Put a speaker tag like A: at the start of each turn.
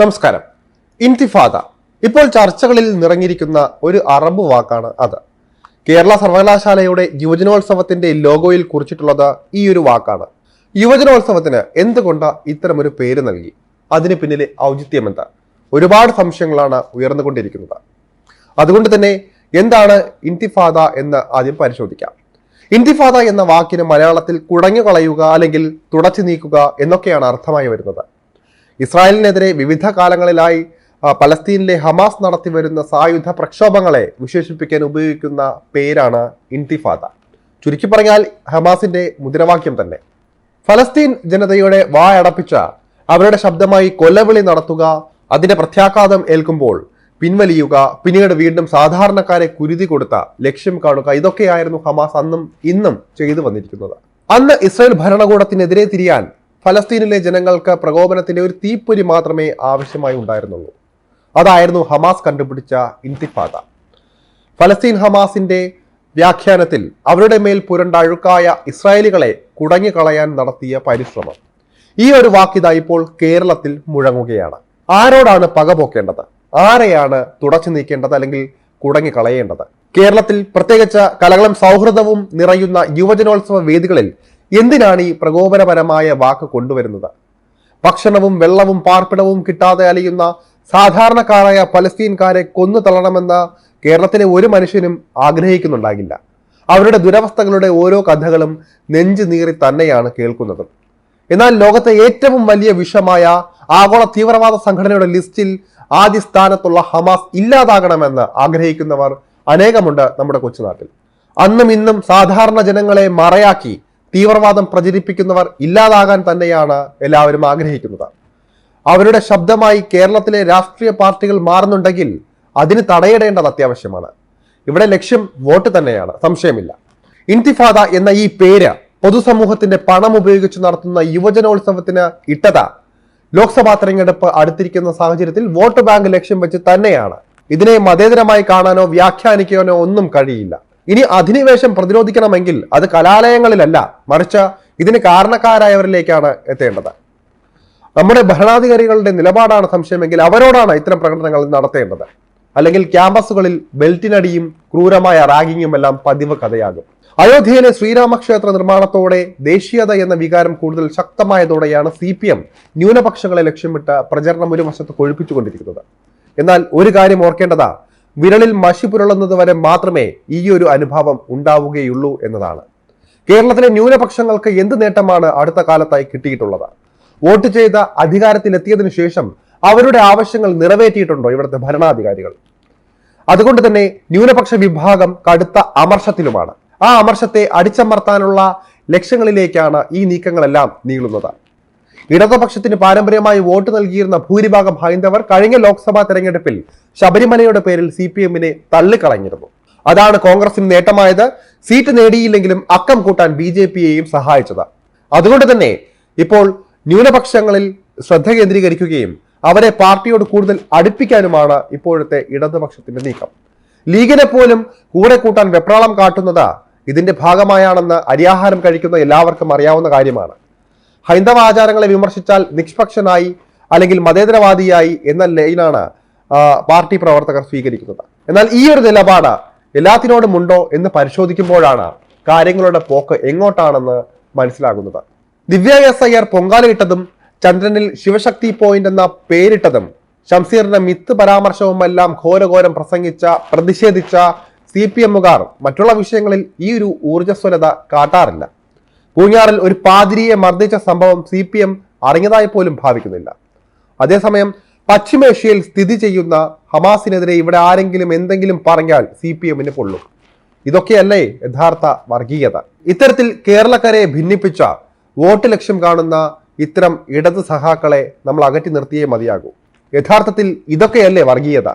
A: നമസ്കാരം. ഇൻതിഫാദ ഇപ്പോൾ ചർച്ചകളിൽ നിറഞ്ഞിരിക്കുന്ന ഒരു അറബ് വാക്കാണ് അത്. കേരള സർവകലാശാലയുടെ യുവജനോത്സവത്തിന്റെ ലോഗോയിൽ കുറിച്ചിട്ടുള്ളത് ഈ ഒരു വാക്കാണ്. യുവജനോത്സവത്തിന് എന്തുകൊണ്ട് ഇത്തരമൊരു പേര് നൽകി? അതിന് പിന്നിലെ ഔചിത്യം എന്താ? ഒരുപാട് സംശയങ്ങളാണ് ഉയർന്നുകൊണ്ടിരിക്കുന്നത്. അതുകൊണ്ട് തന്നെ എന്താണ് ഇൻതിഫാദ എന്ന് ആദ്യം പരിശോധിക്കാം. ഇൻതിഫാദ എന്ന വാക്കിന് മലയാളത്തിൽ കുടഞ്ഞു കളയുക അല്ലെങ്കിൽ തുടച്ചു നീക്കുക എന്നൊക്കെയാണ് അർത്ഥമായി വരുന്നത്. ഇസ്രായേലിനെതിരെ വിവിധ കാലങ്ങളിലായി പലസ്തീനിലെ ഹമാസ് നടത്തി വരുന്ന സായുധ പ്രക്ഷോഭങ്ങളെ വിശേഷിപ്പിക്കാൻ ഉപയോഗിക്കുന്ന പേരാണ് ഇൻതിഫാദ. ചുരുക്കി പറഞ്ഞാൽ ഹമാസിന്റെ മുദ്രാവാക്യം തന്നെ. ഫലസ്തീൻ ജനതയുടെ വായടപ്പിച്ച അവരുടെ ശബ്ദമായി കൊലവിളി നടത്തുക അതിന്റെ പ്രത്യാഘാതം ഏൽക്കുമ്പോൾ പിൻവലിയുക പിന്നീട് വീണ്ടും സാധാരണക്കാരെ കുരുതി കൊടുത്ത ലക്ഷ്യം കാണുക ഇതൊക്കെയായിരുന്നു ഹമാസ് അന്നും ഇന്നും ചെയ്തു വന്നിരിക്കുന്നത്. അന്ന് ഇസ്രായേൽ ഭരണകൂടത്തിനെതിരെ തിരിയാൻ ഫലസ്തീനിലെ ജനങ്ങൾക്ക് പ്രകോപനത്തിന്റെ ഒരു തീപ്പൊരി മാത്രമേ ആവശ്യമായി ഉണ്ടായിരുന്നുള്ളൂ. അതായിരുന്നു ഹമാസ് കണ്ടുപിടിച്ച ഇന്തിഫാദ. ഫലസ്തീൻ ഹമാസിന്റെ വ്യാഖ്യാനത്തിൽ അവരുടെ മേൽ പുരണ്ട അഴുക്കായ ഇസ്രായേലികളെ കുടഞ്ഞു കളയാൻ നടത്തിയ പരിശ്രമം. ഈ ഒരു വാക്കിത ഇപ്പോൾ കേരളത്തിൽ മുഴങ്ങുകയാണ്. ആരോടാണ് പകപോക്കേണ്ടത് ആരെയാണ് തുടച്ചു നീക്കേണ്ടത് അല്ലെങ്കിൽ കുടങ്ങിക്കളയേണ്ടത്? കേരളത്തിൽ പ്രത്യേകിച്ച് കലകളും സൗഹൃദവും നിറയുന്ന യുവജനോത്സവ വേദികളിൽ എന്തിനാണ് ഈ പ്രകോപനപരമായ വാക്ക് കൊണ്ടുവരുന്നത്? ഭക്ഷണവും വെള്ളവും പാർപ്പിടവും കിട്ടാതെ അലയുന്ന സാധാരണക്കാരായ പലസ്തീൻകാരെ കൊന്നു തള്ളണമെന്ന കേരളത്തിലെ ഒരു മനുഷ്യനും ആഗ്രഹിക്കുന്നുണ്ടാകില്ല. അവരുടെ ദുരവസ്ഥകളുടെ ഓരോ കഥകളും നെഞ്ചു നീറി തന്നെയാണ് കേൾക്കുന്നത്. എന്നാൽ ലോകത്തെ ഏറ്റവും വലിയ വിഷമായ ആഗോള തീവ്രവാദ സംഘടനയുടെ ലിസ്റ്റിൽ ആദ്യ സ്ഥാനത്തുള്ള ഹമാസ് ഇല്ലാതാകണമെന്ന് ആഗ്രഹിക്കുന്നവർ അനേകമുണ്ട് നമ്മുടെ കൊച്ചുനാട്ടിൽ. അന്നും ഇന്നും സാധാരണ ജനങ്ങളെ മറയാക്കി തീവ്രവാദം പ്രചരിപ്പിക്കുന്നവർ ഇല്ലാതാകാൻ തന്നെയാണ് എല്ലാവരും ആഗ്രഹിക്കുന്നത്. അവരുടെ ശബ്ദമായി കേരളത്തിലെ രാഷ്ട്രീയ പാർട്ടികൾ മാറുന്നുണ്ടെങ്കിൽ അതിന് തടയിടേണ്ടത് അത്യാവശ്യമാണ്. ഇവിടെ ലക്ഷ്യം വോട്ട് തന്നെയാണ് സംശയമില്ല. ഇൻതിഫാദ എന്ന ഈ പേര് പൊതുസമൂഹത്തിന്റെ പണം ഉപയോഗിച്ച് നടത്തുന്ന യുവജനോത്സവത്തിന് ഇട്ടത. ലോക്സഭാ തെരഞ്ഞെടുപ്പ് അടുത്തിരിക്കുന്ന സാഹചര്യത്തിൽ വോട്ട് ബാങ്ക് ലക്ഷ്യം വെച്ച് തന്നെയാണ്. ഇതിനെ മതേതരമായി കാണാനോ വ്യാഖ്യാനിക്കാനോ ഒന്നും കഴിയില്ല. ഇനി അധിനിവേശം പ്രതിരോധിക്കണമെങ്കിൽ അത് കലാലയങ്ങളിലല്ല മറിച്ച് ഇതിന് കാരണക്കാരായവരിലേക്കാണ് എത്തേണ്ടത്. നമ്മുടെ ഭരണാധികാരികളുടെ നിലപാടാണ് സംശയമെങ്കിൽ അവരോടാണ് ഇത്തരം പ്രകടനങ്ങൾ നടത്തേണ്ടത്. അല്ലെങ്കിൽ ക്യാമ്പസുകളിൽ ബെൽറ്റിനടിയും ക്രൂരമായ റാഗിങ്ങും എല്ലാം പതിവ് കഥയാകും. അയോധ്യയിലെ ശ്രീരാമക്ഷേത്ര നിർമ്മാണത്തോടെ ദേശീയത എന്ന വികാരം കൂടുതൽ ശക്തമായതോടെയാണ് സി പി എം ന്യൂനപക്ഷങ്ങളെ ലക്ഷ്യമിട്ട് പ്രചരണം ഒരു വശത്ത് കൊഴുപ്പിച്ചുകൊണ്ടിരിക്കുന്നത്. എന്നാൽ ഒരു കാര്യം ഓർക്കേണ്ടതാ വിരളിൽ മഷി പുരളുന്നത് വരെ മാത്രമേ ഈ ഒരു അനുഭവം ഉണ്ടാവുകയുള്ളൂ എന്നതാണ്. കേരളത്തിലെ ന്യൂനപക്ഷങ്ങൾക്ക് എന്ത് നേട്ടമാണ് അടുത്ത കാലത്തായി കിട്ടിയിട്ടുള്ളത്? വോട്ട് ചെയ്ത അധികാരത്തിലെത്തിയതിനു ശേഷം അവരുടെ ആവശ്യങ്ങൾ നിറവേറ്റിയിട്ടുണ്ടോ ഇവിടുത്തെ ഭരണാധികാരികൾ? അതുകൊണ്ട് തന്നെ ന്യൂനപക്ഷ വിഭാഗം കടുത്ത അമർഷത്തിലുമാണ്. ആ അമർഷത്തെ അടിച്ചമർത്താനുള്ള ലക്ഷ്യങ്ങളിലേക്കാണ് ഈ നീക്കങ്ങളെല്ലാം നീളുന്നത്. ഇടതുപക്ഷത്തിന് പാരമ്പര്യമായി വോട്ട് നൽകിയിരുന്ന ഭൂരിഭാഗം ഹൈന്ദവർ കഴിഞ്ഞ ലോക്സഭാ തെരഞ്ഞെടുപ്പിൽ ശബരിമലയുടെ പേരിൽ സി പി എമ്മിനെ തള്ളിക്കളഞ്ഞിരുന്നു. അതാണ് കോൺഗ്രസിന് നേട്ടമായത്. സീറ്റ് നേടിയില്ലെങ്കിലും അക്കം കൂട്ടാൻ ബി ജെ പിയെയും സഹായിച്ചത്. അതുകൊണ്ട് തന്നെ ഇപ്പോൾ ന്യൂനപക്ഷങ്ങളിൽ ശ്രദ്ധ കേന്ദ്രീകരിക്കുകയും അവരെ പാർട്ടിയോട് കൂടുതൽ അടുപ്പിക്കാനുമാണ് ഇപ്പോഴത്തെ ഇടതുപക്ഷത്തിന്റെ നീക്കം. ലീഗിനെ പോലും കൂടെ കൂട്ടാൻ വെപ്രാളം കാട്ടുന്നത് ഇതിന്റെ ഭാഗമായാണെന്ന് അരിയാഹാരം കഴിക്കുന്ന എല്ലാവർക്കും അറിയാവുന്ന കാര്യമാണ്. ഹൈന്ദവ ആചാരങ്ങളെ വിമർശിച്ചാൽ നിഷ്പക്ഷനായി അല്ലെങ്കിൽ മതേതരവാദിയായി എന്ന ലൈനാണ് പാർട്ടി പ്രവർത്തകർ സ്വീകരിക്കുന്നത്. എന്നാൽ ഈ ഒരു നിലപാട് എല്ലാത്തിനോടും ഉണ്ടോ എന്ന് പരിശോധിക്കുമ്പോഴാണ് കാര്യങ്ങളുടെ പോക്ക് എങ്ങോട്ടാണെന്ന് മനസ്സിലാകുന്നത്. ദിവ്യ എസ് അയ്യർ പൊങ്കാലയിട്ടതും ചന്ദ്രനിൽ ശിവശക്തി പോയിന്റ് എന്ന പേരിട്ടതും ഷംസീറിന്റെ മിത്ത് പരാമർശവുമെല്ലാം ഘോരഘോരം പ്രസംഗിച്ച പ്രതിഷേധിച്ച സി പി എമ്മുകാർ മറ്റുള്ള വിഷയങ്ങളിൽ ഈ ഒരു ഊർജസ്വലത കാട്ടാറില്ല. പൂഞ്ഞാറിൽ ഒരു പാതിരിയെ മർദ്ദിച്ച സംഭവം സി പി എം അറിഞ്ഞതായി പോലും ഭാവിക്കുന്നില്ല. അതേസമയം പശ്ചിമേഷ്യയിൽ സ്ഥിതി ചെയ്യുന്ന ഹമാസിനെതിരെ ഇവിടെ ആരെങ്കിലും എന്തെങ്കിലും പറഞ്ഞാൽ സി പി എമ്മിന് പൊള്ളും. ഇതൊക്കെയല്ലേ യഥാർത്ഥ വർഗീയത? ഇത്തരത്തിൽ കേരളക്കരെ ഭിന്നിപ്പിച്ച വോട്ട് ലക്ഷ്യം കാണുന്ന ഇത്തരം ഇടത് സഹാക്കളെ നമ്മൾ അകറ്റി നിർത്തിയേ മതിയാകൂ. യഥാർത്ഥത്തിൽ ഇതൊക്കെയല്ലേ വർഗീയത?